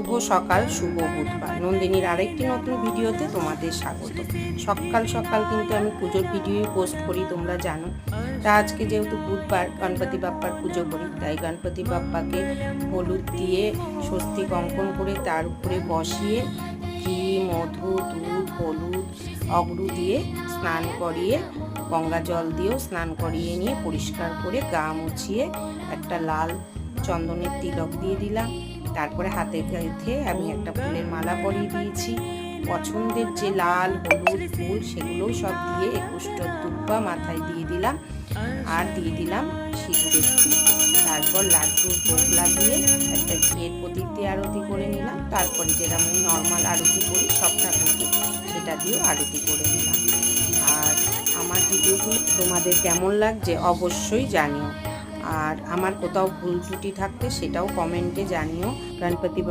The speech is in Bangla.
শুভ সকাল, শুভ বুধবার। নন্দিনীর আরেকটি নতুন ভিডিওতে তোমাদের স্বাগত। সকাল সকাল কিন্তু আমি পুজোর ভিডিওই পোস্ট করি, তোমরা জানো। তা আজকে যেহেতু বুধবার, গণপতি বাপ্পার পুজো করি, তাই গণপতি বাপ্পাকে হলুদ দিয়ে স্বস্তিক অঙ্কন করে তার উপরে বসিয়ে ঘি, মধু, দুধ, হলুদ, অগরু দিয়ে স্নান করিয়ে, গঙ্গা জল দিয়েও স্নান করিয়ে নিয়ে পরিষ্কার করে গা মুছিয়ে একটা লাল চন্দনের তিলক দিয়ে দিলাম। তারপরে হাতে গেঁথে আমি একটা ফুলের মালা পরিয়ে দিয়েছি। পছন্দের যে লাল হলুদ ফুল সেগুলোও সব দিয়ে একুশটা দুব্বা মাথায় দিয়ে দিলাম আর দিয়ে দিলাম সিঁদুরের তারপর লাড্ডুর ভোগ লাগিয়ে একটা ঘিয়ের প্রদীপ দিয়ে আরতি করে নিলাম। তারপরে যেরকম আমি নর্মাল আরতি করি সব ঠাকুরকে সেটা দিয়েও আরতি করে নিলাম। আর আমার ভিডিওগুলো তোমাদের কেমন লাগছে অবশ্যই জানিও। আর আমার কোথাও ভুল ত্রুটি থাকলে সেটাও কমেন্টে জানিও। গণপতি